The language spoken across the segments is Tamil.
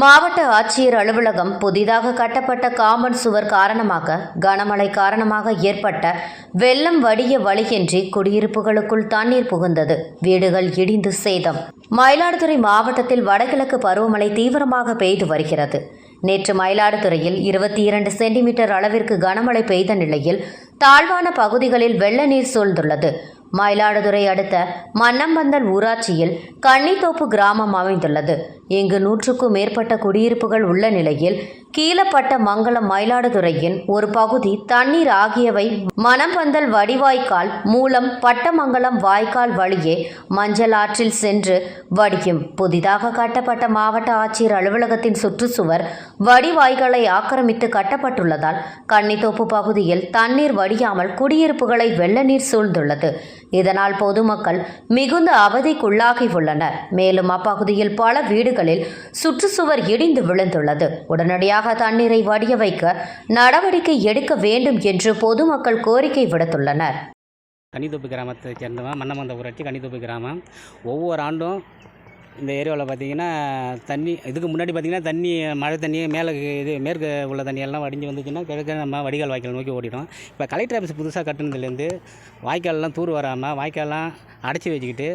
மாவட்ட ஆட்சியர் அலுவலகம் புதிதாக கட்டப்பட்ட காமன் சுவர் காரணமாக கனமழை காரணமாக ஏற்பட்ட வெள்ளம் வடிய வழியின்றி குடியிருப்புகளுக்குள் தண்ணீர் புகுந்தது. வீடுகள் இடிந்து சேதம். மயிலாடுதுறை மாவட்டத்தில் வடகிழக்கு பருவமழை தீவிரமாக பெய்து வருகிறது. நேற்று மயிலாடுதுறையில் இருபத்தி இரண்டு சென்டிமீட்டர் அளவிற்கு கனமழை பெய்த நிலையில் தாழ்வான பகுதிகளில் வெள்ள நீர் சூழ்ந்துள்ளது. மயிலாடுதுறை அடுத்த மன்னம்பந்தல் ஊராட்சியில் கன்னித்தோப்பு கிராமம் அமைந்துள்ளது. இங்கு நூற்றுக்கும் மேற்பட்ட குடியிருப்புகள் உள்ள நிலையில் கீழப்பட்ட மங்கலம் மயிலாடுதுறையின் ஒரு பகுதி தண்ணீர் ஆகியவை மணம்பந்தல் வடிவாய்க்கால் மூலம் பட்டமங்கலம் வாய்க்கால் வழியே மஞ்சள் ஆற்றில் சென்று வடியும். புதிதாக கட்டப்பட்ட மாவட்ட ஆட்சியர் அலுவலகத்தின் சுற்றுச்சுவர் வடிவாய்களை ஆக்கிரமித்து கட்டப்பட்டுள்ளதால் கன்னித்தோப்பு பகுதியில் தண்ணீர் வடியாமல் குடியிருப்புகளை வெள்ள நீர் சூழ்ந்துள்ளது. இதனால் பொதுமக்கள் மிகுந்த அவதிக்குள்ளாகி உள்ளனர் மேலும் அப்பகுதியில் பல வீடுகளில் சுற்றுச்சுவர் இடிந்து விழுந்துள்ளது. உடனடியாக தண்ணீரை வடிய வைக்க நடவடிக்கை எடுக்க வேண்டும் என்று பொதுமக்கள் கோரிக்கை விடுத்துள்ளனர். கன்னித்தோப்பு கிராமத்தை சேர்ந்தவன் மன்னமந்த ஊராட்சி கன்னித்தோப்பு கிராமம். ஒவ்வொரு ஆண்டும் இந்த ஏரியாவில் பார்த்தீங்கன்னா தண்ணி இதுக்கு முன்னாடி பார்த்தீங்கன்னா தண்ணி மழை தண்ணி மேலே இது மேற்கு உள்ள தண்ணியெல்லாம் வடிஞ்சு வந்துச்சுன்னா கிழக்க நம்ம வடிகால் வாய்க்கால் நோக்கி ஓடிடும். இப்போ கலெக்டர் ஆஃபீஸ் புதுசாக கட்டுனதுலேருந்து வாய்க்கால்லாம் தூர் வராமல் வாய்க்கால்லாம் அடைச்சி வச்சுக்கிட்டு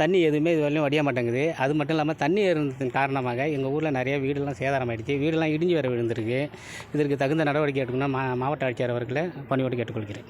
தண்ணி எதுவுமே இது வரலையும் வடிய மாட்டேங்குது. அது மட்டும் இல்லாமல் தண்ணி இருந்ததன் காரணமாக எங்கள் ஊரில் நிறைய வீடெல்லாம் சேதாரம் ஆயிடுச்சு. வீடெல்லாம் இடிஞ்சு வர விழுந்திருக்கு. இதற்கு தகுந்த நடவடிக்கை எடுக்கணும் மா மாவட்ட ஆட்சியர் அவர்களை பணியோடு கேட்டுக்கொள்கிறேன்.